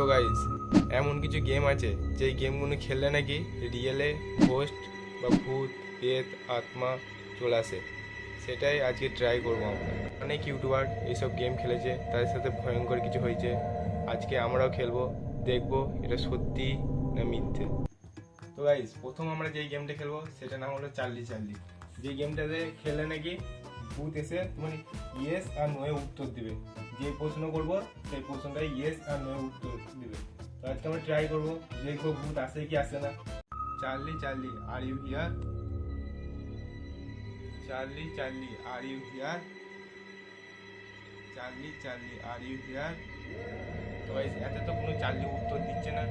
তো গাইস এমন কিছু গেম আছে, যেই গেমগুলো খেললে নাকি রিয়েলে ঘোস্ট বা ভূত পেত আত্মা চলে আসে। সেটাই আজকে ট্রাই করব আমরা। অনেক ইউটিউবার এইসব গেম খেলেছে, তাদের সাথে ভয়ঙ্কর কিছু হয়েছে। আজকে আমরাও খেলব, দেখব এটা সত্যি না মিথ্যে। তো গাইস প্রথম আমরা যেই গেমটা খেলব সেটা নাম হলো চার্লি চার্লি। যে গেমটাতে খেললে নাকি ভূত এসে তোমার ইয়েস আর নয়ে উত্তর দিবে। যে প্রশ্ন করব, সেই প্রশ্নটাই ইয়েস আর নয়ে উত্তর দিবে। তো আজকে আমরা ট্রাই করব দেখব ভূত আসে কি আসে না। Charlie Charlie are you here Charlie Charlie are you here Charlie Charlie are you here তো এতে তো কোনো চার্লি উত্তর দিচ্ছে না।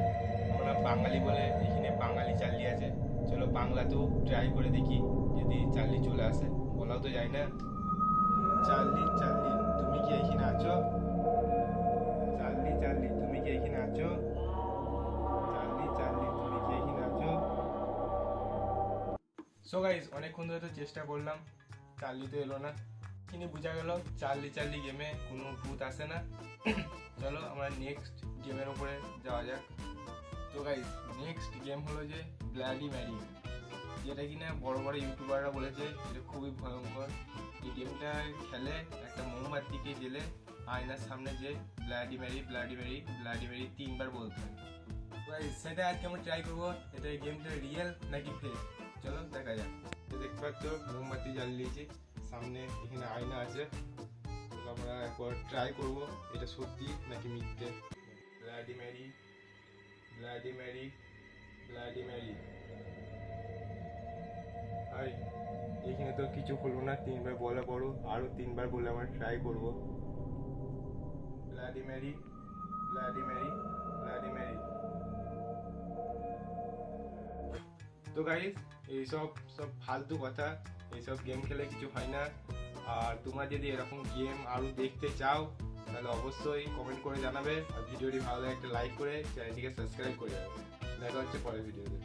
আমরা বাঙালি বলে এখানে বাঙালি চার্লি আছে। চলো বাংলাতেও ট্রাই করে দেখি, যদি চার্লি চলে আসে। বলাও তো যায় না। চার্লি চার্লি, তুমি কি এখানে সো গাইস অনেকক্ষণ ধরে তো চেষ্টা করলাম চার্লি তো এলো না। এখানে বোঝা গেল চার্লি চার্লি গেমে কোনো ভূত আসে না। চলো আমরা নেক্সট গেমের ওপরে যাওয়া যাক। তো গাইস নেক্সট গেম হলো যে ব্ল্যাডি ম্যারি যেটা কিনা বড় বড় ইউটিউবাররা বলেছে এটা খুবই ভয়ঙ্কর। এই গেমটা খেলে একটা মোমবাতিকে জেলে আয়নার সামনে যে bloody Mary bloody Mary bloody Mary তিনবার বলতে হয়। সেটা আজকে আমরা ট্রাই করব, এটা এই গেমটা রিয়েল নাকি ফেক চলো দেখা যাক। দেখতে পাচ্ছ, মোমবাতি জ্বালিয়েছি। সামনে এখানে আয়না আছে। আমরা একবার ট্রাই করব, এটা সত্যি নাকি মিথ্যে? Bloody Mary bloody Mary bloody Mary I এখানে তো কিছু হলো না, তিনবার বলা পড়ো, আরও তিনবার বলে আমরা ট্রাই করব। ব্লাডি ম্যারি ব্লাডি ম্যারি তো গাইজ এইসব, সব ফালতু কথা, এইসব গেম খেলে কিছু হয় না। আর তোমরা যদি এরকম গেম আরও দেখতে চাও, তাহলে অবশ্যই কমেন্ট করে জানাবে। আর ভিডিওটি ভালো লাগে একটা লাইক করে চ্যানেলটিকে সাবস্ক্রাইব করে দেখা হচ্ছে পরের ভিডিওতে